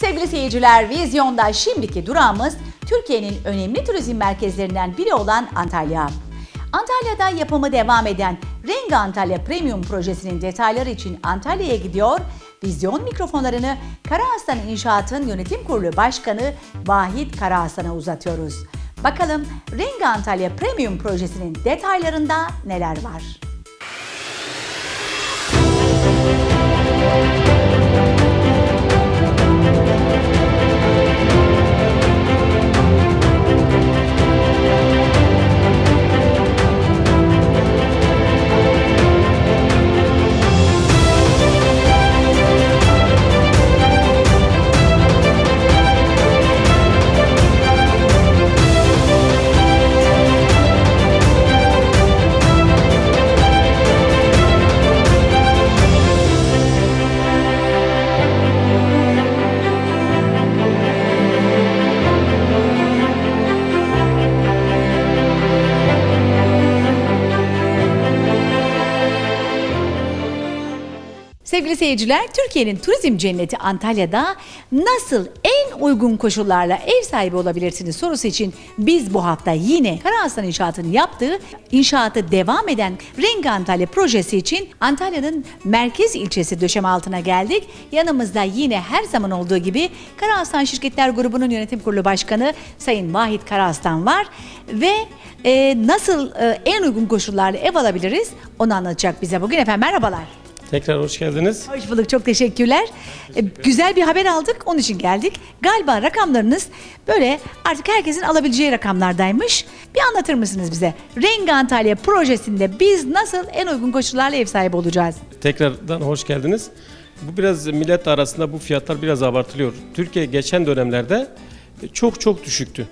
Sevgili seyirciler, Vizyon'da şimdiki durağımız Türkiye'nin önemli turizm merkezlerinden biri olan Antalya. Antalya'da yapımı devam eden Rengi Antalya Premium projesinin detayları için Antalya'ya gidiyor, Vizyon mikrofonlarını Karaaslan İnşaat'ın yönetim kurulu başkanı Vahit Karaaslan'a uzatıyoruz. Bakalım Rengi Antalya Premium projesinin detaylarında neler var? Sevgili seyirciler, Türkiye'nin turizm cenneti Antalya'da nasıl en uygun koşullarla ev sahibi olabilirsiniz sorusu için biz bu hafta yine Karaaslan İnşaat'ın yaptığı inşaatı devam eden Renk Antalya projesi için Antalya'nın merkez ilçesi döşeme altına geldik. Yanımızda yine her zaman olduğu gibi Karaaslan Şirketler Grubu'nun yönetim kurulu başkanı Sayın Vahit Karaaslan var ve e, nasıl e, en uygun koşullarla ev alabiliriz onu anlatacak bize bugün efendim merhabalar. Tekrar hoş geldiniz. Hoş bulduk, çok teşekkürler. Ee, güzel bir haber aldık, onun için geldik. Galiba rakamlarınız böyle artık herkesin alabileceği rakamlardaymış. Bir anlatır mısınız bize? Rengi Antalya projesinde biz nasıl en uygun koşullarla ev sahibi olacağız? Tekrardan hoş geldiniz. Bu biraz millet arasında bu fiyatlar biraz abartılıyor. Türkiye geçen dönemlerde çok çok düşüktü.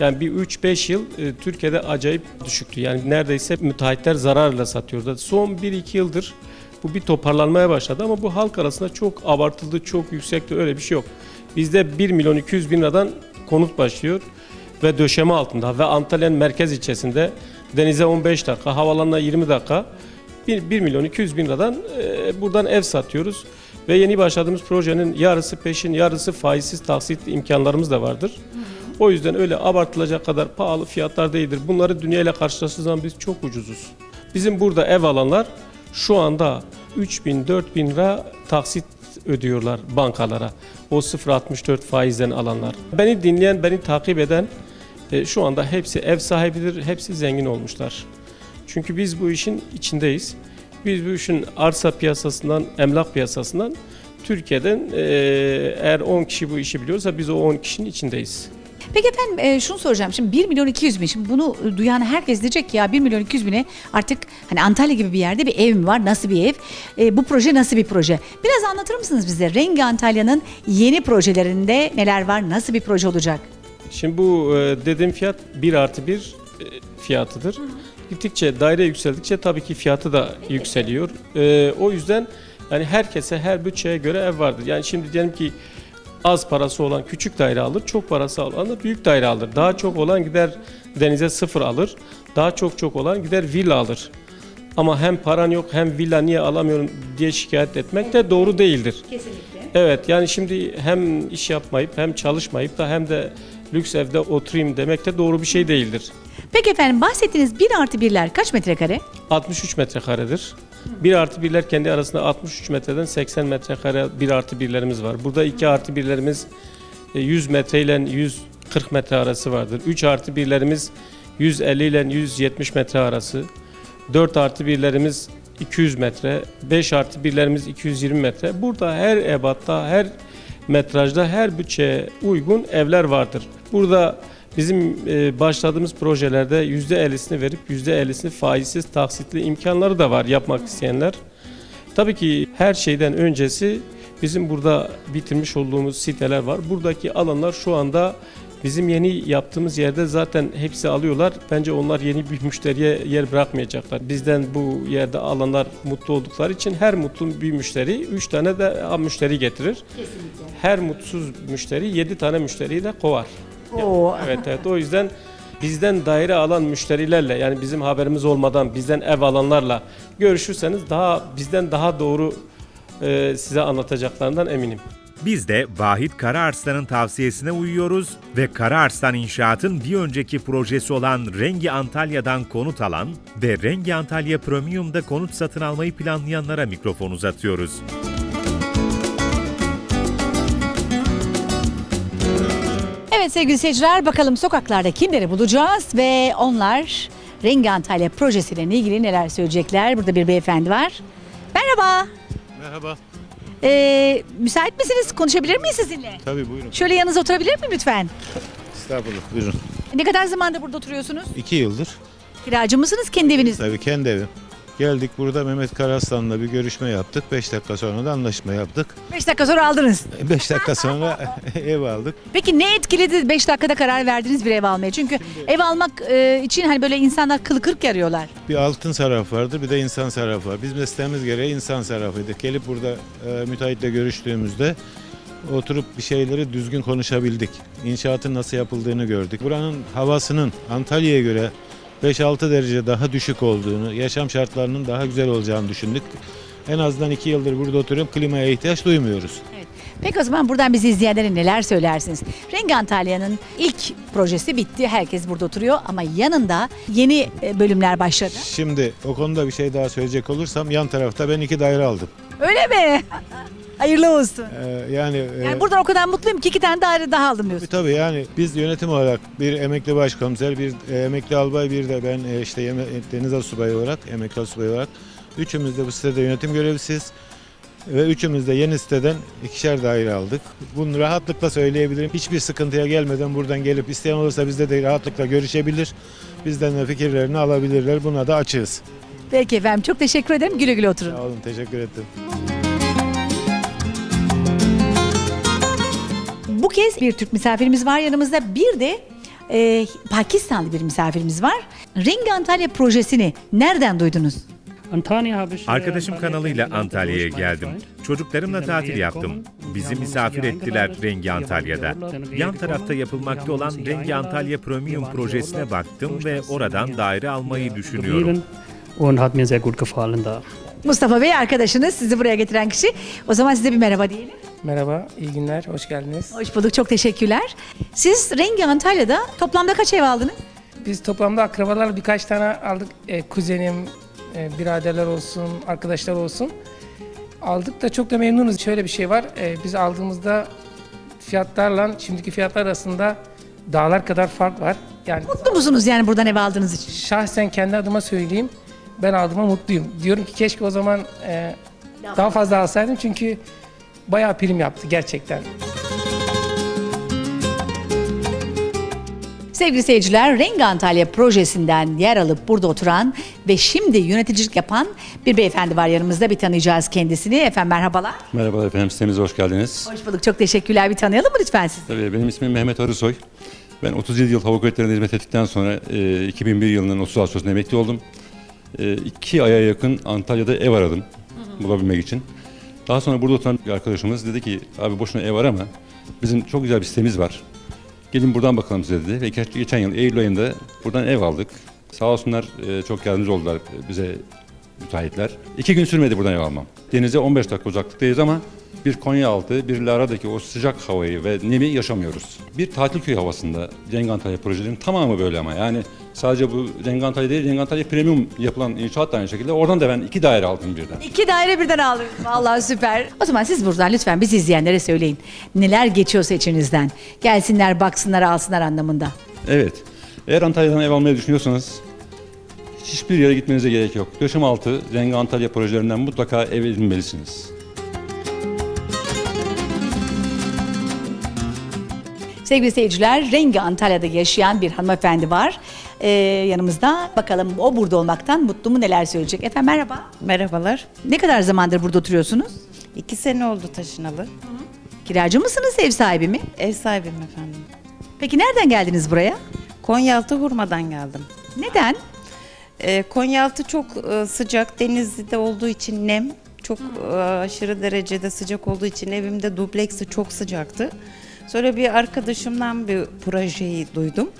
Yani bir 3-5 yıl e, Türkiye'de acayip düşüktü. Yani neredeyse müteahhitler zararla satıyordu. Son 1-2 yıldır bu bir toparlanmaya başladı ama bu halk arasında çok abartıldı, çok yüksekti öyle bir şey yok. Bizde 1 milyon 200 bin liradan konut başlıyor ve döşeme altında ve Antalya'nın merkez ilçesinde denize 15 dakika, havalanına 20 dakika 1, 1 milyon 200 bin liradan e, buradan ev satıyoruz. Ve yeni başladığımız projenin yarısı peşin, yarısı faizsiz taksit imkanlarımız da vardır. O yüzden öyle abartılacak kadar pahalı fiyatlar değildir. Bunları dünyayla karşılaştığımız zaman biz çok ucuzuz. Bizim burada ev alanlar şu anda 3000 4000 lira taksit ödüyorlar bankalara. O 0.64 faizden alanlar. Beni dinleyen, beni takip eden e, şu anda hepsi ev sahibidir, hepsi zengin olmuşlar. Çünkü biz bu işin içindeyiz. Biz bu işin arsa piyasasından, emlak piyasasından Türkiye'den e, eğer 10 kişi bu işi biliyorsa biz o 10 kişinin içindeyiz. Peki efendim e, şunu soracağım. Şimdi 1 milyon 200 bin. Şimdi bunu duyan herkes diyecek ki ya 1 milyon 200 bine artık hani Antalya gibi bir yerde bir ev mi var? Nasıl bir ev? E, bu proje nasıl bir proje? Biraz anlatır mısınız bize? Rengi Antalya'nın yeni projelerinde neler var? Nasıl bir proje olacak? Şimdi bu e, dediğim fiyat 1 artı 1 e, fiyatıdır. Gittikçe daire yükseldikçe tabii ki fiyatı da yükseliyor. E, o yüzden yani herkese her bütçeye göre ev vardır. Yani şimdi diyelim ki az parası olan küçük daire alır, çok parası olan da büyük daire alır. Daha çok olan gider denize sıfır alır, daha çok çok olan gider villa alır. Ama hem paran yok hem villa niye alamıyorum diye şikayet etmek de doğru değildir. Kesinlikle. Evet yani şimdi hem iş yapmayıp hem çalışmayıp da hem de lüks evde oturayım demek de doğru bir şey değildir. Peki efendim bahsettiğiniz 1 artı 1'ler kaç metrekare? 63 metrekaredir. 1 artı 1'ler kendi arasında 63 metreden 80 metrekare 1 artı 1'lerimiz var. Burada 2 artı 1'lerimiz e, 100 metre ile 140 metre arası vardır. 3 artı 1'lerimiz 150 ile 170 metre arası. 4 artı 1'lerimiz 200 metre. 5 artı 1'lerimiz 220 metre. Burada her ebatta, her metrajda, her bütçeye uygun evler vardır. Burada bizim e, başladığımız projelerde %50'sini verip %50'sini faizsiz taksitli imkanları da var yapmak isteyenler. Tabii ki her şeyden öncesi bizim burada bitirmiş olduğumuz siteler var. Buradaki alanlar şu anda bizim yeni yaptığımız yerde zaten hepsi alıyorlar. Bence onlar yeni bir müşteriye yer bırakmayacaklar. Bizden bu yerde alanlar mutlu oldukları için her mutlu bir müşteri 3 tane de müşteri getirir. Her mutsuz müşteri 7 tane müşteriyi de kovar. Oo. Evet evet o yüzden bizden daire alan müşterilerle yani bizim haberimiz olmadan bizden ev alanlarla görüşürseniz daha bizden daha doğru e, size anlatacaklarından eminim. Biz de Vahit Karaarslan'ın tavsiyesine uyuyoruz ve Karaarslan İnşaat'ın bir önceki projesi olan Rengi Antalya'dan konut alan ve Rengi Antalya Premium'da konut satın almayı planlayanlara mikrofon uzatıyoruz. Evet sevgili seyirciler bakalım sokaklarda kimleri bulacağız ve onlar Rengi Antalya projesiyle ilgili neler söyleyecekler. Burada bir beyefendi var. Merhaba. Merhaba. Ee, müsait misiniz? Konuşabilir miyiz sizinle? Tabii buyurun. Şöyle yanınıza oturabilir miyim lütfen? Estağfurullah buyurun. Ne kadar zamandır burada oturuyorsunuz? İki yıldır. Kiracı mısınız kendi eviniz? Tabii kendi evim. Geldik burada Mehmet Karaslan'la bir görüşme yaptık. 5 dakika sonra da anlaşma yaptık. 5 dakika sonra aldınız. 5 dakika sonra ev aldık. Peki ne etkiledi 5 dakikada karar verdiniz bir ev almaya? Çünkü ev almak e, için hani böyle insanlar kılı kırk yarıyorlar. Bir altın sarraf vardı bir de insan sarrafı var. Biz mesleğimiz gereği insan sarrafıydık. Gelip burada e, müteahhitle görüştüğümüzde oturup bir şeyleri düzgün konuşabildik. İnşaatın nasıl yapıldığını gördük. Buranın havasının Antalya'ya göre 5-6 derece daha düşük olduğunu, yaşam şartlarının daha güzel olacağını düşündük. En azından 2 yıldır burada oturuyorum. Klimaya ihtiyaç duymuyoruz. Peki o zaman buradan bizi izleyenlere neler söylersiniz? Rengi Antalya'nın ilk projesi bitti. Herkes burada oturuyor ama yanında yeni e, bölümler başladı. Şimdi o konuda bir şey daha söyleyecek olursam yan tarafta ben iki daire aldım. Öyle mi? Hayırlı olsun. Ee, yani e, Yani buradan o kadar mutluyum ki iki tane daire daha aldım diyorsun. tabii yani biz yönetim olarak bir emekli başkomiser, bir e, emekli albay, bir de ben e, işte yeme- deniz asubayı olarak, emekli asubay olarak üçümüz de bu sitede yönetim görevlisiyiz. Ve üçümüz de yeni siteden ikişer daire aldık. Bunu rahatlıkla söyleyebilirim. Hiçbir sıkıntıya gelmeden buradan gelip isteyen olursa bizde de rahatlıkla görüşebilir. Bizden de fikirlerini alabilirler. Buna da açığız. Peki efendim çok teşekkür ederim. Güle güle oturun. Sağ olun, teşekkür ettim. Bu kez bir Türk misafirimiz var yanımızda. Bir de e, Pakistanlı bir misafirimiz var. Rengi Antalya projesini nereden duydunuz? Arkadaşım kanalıyla Antalya'ya geldim. Çocuklarımla tatil yaptım. Bizi misafir ettiler Rengi Antalya'da. Yan tarafta yapılmakta olan Rengi Antalya Premium projesine baktım ve oradan daire almayı düşünüyorum. und hat mir sehr gut gefallen da. Mustafa Bey arkadaşınız sizi buraya getiren kişi. O zaman size bir merhaba diyelim. Merhaba, iyi günler, hoş geldiniz. Hoş bulduk, çok teşekkürler. Siz Rengi Antalya'da toplamda kaç ev aldınız? Biz toplamda akrabalar birkaç tane aldık. E, kuzenim, e, biraderler olsun, arkadaşlar olsun. Aldık da çok da memnunuz. Şöyle bir şey var, e, biz aldığımızda fiyatlarla şimdiki fiyatlar arasında dağlar kadar fark var. Yani Mutlu musunuz yani buradan ev aldığınız için? şahsen kendi adıma söyleyeyim, ben aldığıma mutluyum. Diyorum ki keşke o zaman e, daha fazla alsaydım çünkü bayağı prim yaptı gerçekten. Sevgili seyirciler, Rengi Antalya projesinden yer alıp burada oturan ve şimdi yöneticilik yapan bir beyefendi var yanımızda. Bir tanıyacağız kendisini. Efendim merhabalar. Merhaba efendim, sitemize hoş geldiniz. Hoş bulduk, çok teşekkürler. Bir tanıyalım mı lütfen sizi? Tabii benim ismim Mehmet Arısoy. Ben 37 yıl hava kuvvetlerinde hizmet ettikten sonra e, 2001 yılının 30 Ağustos'unda emekli oldum. E, iki aya yakın Antalya'da ev aradım bulabilmek için. Daha sonra burada oturan bir arkadaşımız dedi ki abi boşuna ev arama. Bizim çok güzel bir sitemiz var. Gelin buradan bakalım size dedi. Ve geç- geçen yıl Eylül ayında buradan ev aldık. Sağ olsunlar e, çok yardımcı oldular bize müteahhitler. İki gün sürmedi buradan ev almam. Denize 15 dakika uzaklıktayız ama bir Konyaaltı, bir Lara'daki o sıcak havayı ve nemi yaşamıyoruz. Bir tatil köyü havasında Cenk Antalya projelerinin tamamı böyle ama yani sadece bu Cenk Antalya değil, Cenk Antalya Premium yapılan inşaat da aynı şekilde. Oradan da ben iki daire aldım birden. İki daire birden aldım. Vallahi süper. O zaman siz buradan lütfen bizi izleyenlere söyleyin. Neler geçiyorsa içinizden. Gelsinler, baksınlar, alsınlar anlamında. Evet, eğer Antalya'dan ev almayı düşünüyorsanız hiçbir yere gitmenize gerek yok. Yaşamaltı, Cenk Antalya projelerinden mutlaka ev edinmelisiniz. Sevgili seyirciler, Rengi Antalya'da yaşayan bir hanımefendi var. Ee, yanımızda. Bakalım o burada olmaktan mutlu mu neler söyleyecek. Efendim merhaba. Merhabalar. Ne kadar zamandır burada oturuyorsunuz? İki sene oldu taşınalı. Kiracı mısınız, ev sahibi mi? Ev sahibim efendim. Peki nereden geldiniz buraya? Konyaaltı Hurma'dan geldim. Neden? Ee, Konyaaltı çok e, sıcak, denizde olduğu için nem. Çok e, aşırı derecede sıcak olduğu için evimde dubleksi çok sıcaktı. Sonra bir arkadaşımdan bir projeyi duydum.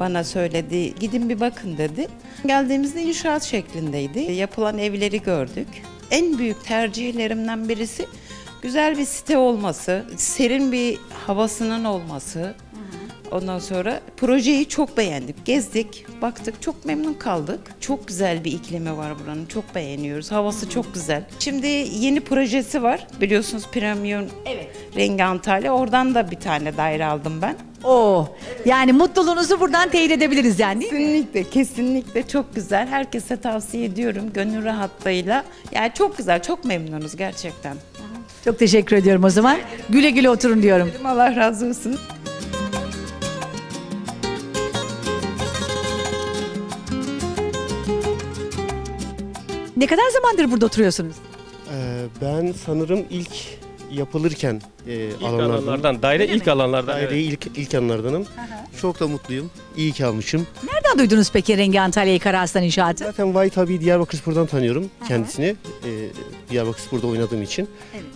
Bana söyledi, gidin bir bakın dedi. Geldiğimizde inşaat şeklindeydi. Yapılan evleri gördük. En büyük tercihlerimden birisi Güzel bir site olması, serin bir havasının olması. Ondan sonra projeyi çok beğendik. Gezdik, baktık, çok memnun kaldık. Çok güzel bir iklimi var buranın. Çok beğeniyoruz. Havası çok güzel. Şimdi yeni projesi var. Biliyorsunuz Premium Evet. Rengi Antalya. Oradan da bir tane daire aldım ben. Oo. Yani mutluluğunuzu buradan teyit edebiliriz yani değil mi? Kesinlikle, kesinlikle çok güzel. Herkese tavsiye ediyorum gönül rahatlığıyla. Yani çok güzel, çok memnunuz gerçekten. Çok teşekkür ediyorum o zaman. Güle güle oturun diyorum. Allah razı olsun. Ne kadar zamandır burada oturuyorsunuz? Ee, ben sanırım ilk yapılırken e, İlk alanlardan. alanlardan, daire ilk alanlardan. evet. Daireyi ilk, ilk alanlardanım. Çok da mutluyum. İyi ki almışım. Nereden duydunuz peki Rengi Antalya'yı Karaaslan İnşaatı? Zaten Vahit abi Diyarbakır Spor'dan tanıyorum kendisini. Ee, Diyarbakır Spor'da oynadığım için.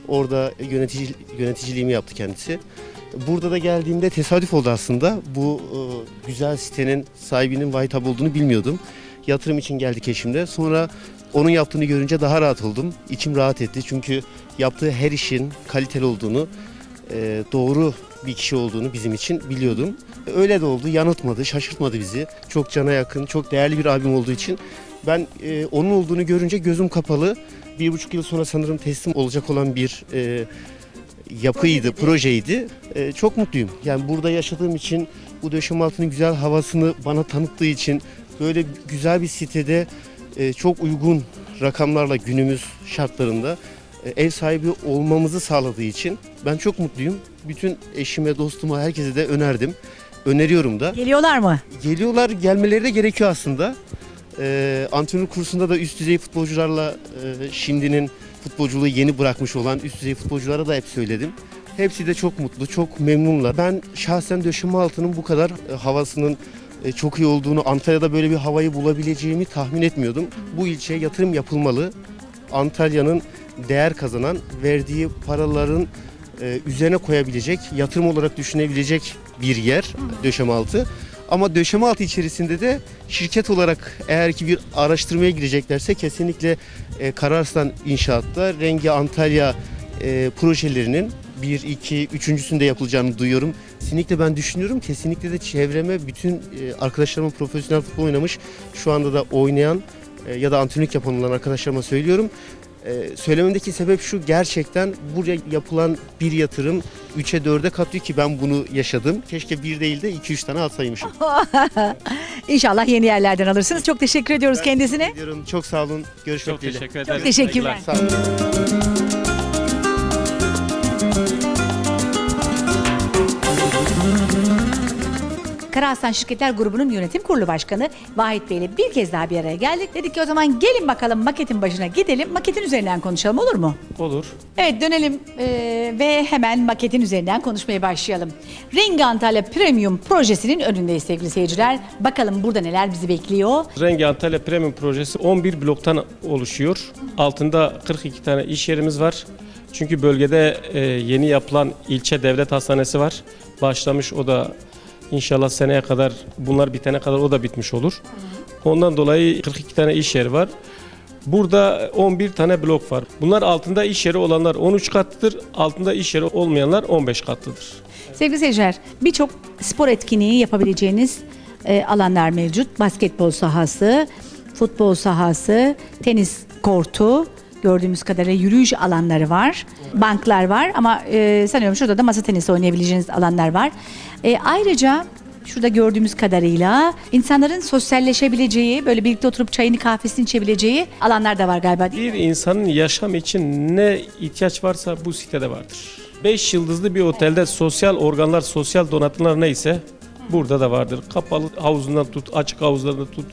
Orada yönetici, yöneticiliğimi yaptı kendisi. Burada da geldiğimde tesadüf oldu aslında. Bu e, güzel sitenin sahibinin Vahit abi olduğunu bilmiyordum. Yatırım için geldik eşimle. Sonra onun yaptığını görünce daha rahat oldum. İçim rahat etti çünkü yaptığı her işin kaliteli olduğunu, e, doğru bir kişi olduğunu bizim için biliyordum. Öyle de oldu, yanıltmadı, şaşırtmadı bizi. Çok cana yakın, çok değerli bir abim olduğu için ben e, onun olduğunu görünce gözüm kapalı. Bir buçuk yıl sonra sanırım teslim olacak olan bir e, yapıydı, projeydi. E, çok mutluyum. Yani burada yaşadığım için, bu döşem altının güzel havasını bana tanıttığı için, böyle güzel bir sitede e, çok uygun rakamlarla günümüz şartlarında e, ev sahibi olmamızı sağladığı için ben çok mutluyum. Bütün eşime, dostuma, herkese de önerdim. Öneriyorum da. Geliyorlar mı? Geliyorlar, gelmeleri de gerekiyor aslında. Ee, antrenör kursunda da üst düzey futbolcularla e, şimdinin futbolculuğu yeni bırakmış olan üst düzey futbolculara da hep söyledim. Hepsi de çok mutlu, çok memnunlar. Ben şahsen döşeme altının bu kadar e, havasının e, çok iyi olduğunu, Antalya'da böyle bir havayı bulabileceğimi tahmin etmiyordum. Bu ilçeye yatırım yapılmalı. Antalya'nın değer kazanan, verdiği paraların e, üzerine koyabilecek, yatırım olarak düşünebilecek bir yer döşeme altı. Ama döşeme altı içerisinde de şirket olarak eğer ki bir araştırmaya gireceklerse kesinlikle e, Kararslan İnşaat'ta Rengi Antalya e, projelerinin 1, 2, üçüncüsünde yapılacağını duyuyorum. Kesinlikle ben düşünüyorum. Kesinlikle de çevreme bütün e, arkadaşlarıma profesyonel futbol oynamış, şu anda da oynayan e, ya da antrenörlük yapan olan arkadaşlarıma söylüyorum. E, söylememdeki sebep şu gerçekten buraya yapılan bir yatırım 3'e 4'e katlıyor ki ben bunu yaşadım. Keşke bir değil de 2-3 tane alsaymışım. İnşallah yeni yerlerden alırsınız. Çok teşekkür ediyoruz kendisine. Diyorum çok sağ olun. Görüşmek Çok dileğiyle. teşekkür ederim. teşekkürler. Saygılar. Sağ olun. Karaaslan Şirketler Grubu'nun yönetim kurulu başkanı Vahit Bey ile bir kez daha bir araya geldik. Dedik ki o zaman gelin bakalım maketin başına gidelim. Maketin üzerinden konuşalım olur mu? Olur. Evet dönelim eee, ve hemen maketin üzerinden konuşmaya başlayalım. Rengi Antalya Premium projesinin önündeyiz sevgili seyirciler. Bakalım burada neler bizi bekliyor. Rengi Antalya Premium projesi 11 bloktan oluşuyor. Altında 42 tane iş yerimiz var. Çünkü bölgede e, yeni yapılan ilçe devlet hastanesi var. Başlamış o da inşallah seneye kadar bunlar bitene kadar o da bitmiş olur. Ondan dolayı 42 tane iş yeri var. Burada 11 tane blok var. Bunlar altında iş yeri olanlar 13 katlıdır, altında iş yeri olmayanlar 15 katlıdır. Sevgili seyirciler birçok spor etkinliği yapabileceğiniz e, alanlar mevcut. Basketbol sahası, futbol sahası, tenis kortu, gördüğümüz kadarıyla yürüyüş alanları var. Banklar var ama e, sanıyorum şurada da masa tenisi oynayabileceğiniz alanlar var. E, ayrıca şurada gördüğümüz kadarıyla insanların sosyalleşebileceği, böyle birlikte oturup çayını kahvesini içebileceği alanlar da var galiba değil mi? Bir insanın yaşam için ne ihtiyaç varsa bu sitede vardır. 5 yıldızlı bir otelde sosyal organlar, sosyal donatımlar neyse burada da vardır. Kapalı havuzundan tut, açık havuzlarından tut,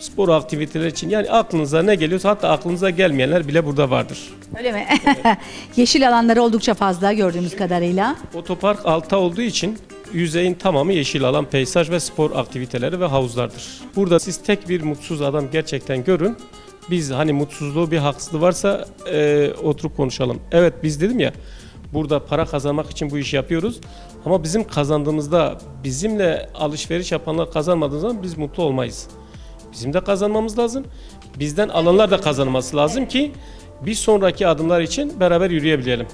spor aktiviteler için yani aklınıza ne geliyorsa hatta aklınıza gelmeyenler bile burada vardır. Öyle mi? Yeşil alanları oldukça fazla gördüğümüz kadarıyla. Otopark altta olduğu için yüzeyin tamamı yeşil alan, peyzaj ve spor aktiviteleri ve havuzlardır. Burada siz tek bir mutsuz adam gerçekten görün. Biz hani mutsuzluğu bir haksızlığı varsa e, oturup konuşalım. Evet biz dedim ya burada para kazanmak için bu işi yapıyoruz. Ama bizim kazandığımızda bizimle alışveriş yapanlar kazanmadığı zaman biz mutlu olmayız. Bizim de kazanmamız lazım. Bizden alanlar da kazanması lazım ki bir sonraki adımlar için beraber yürüyebilelim.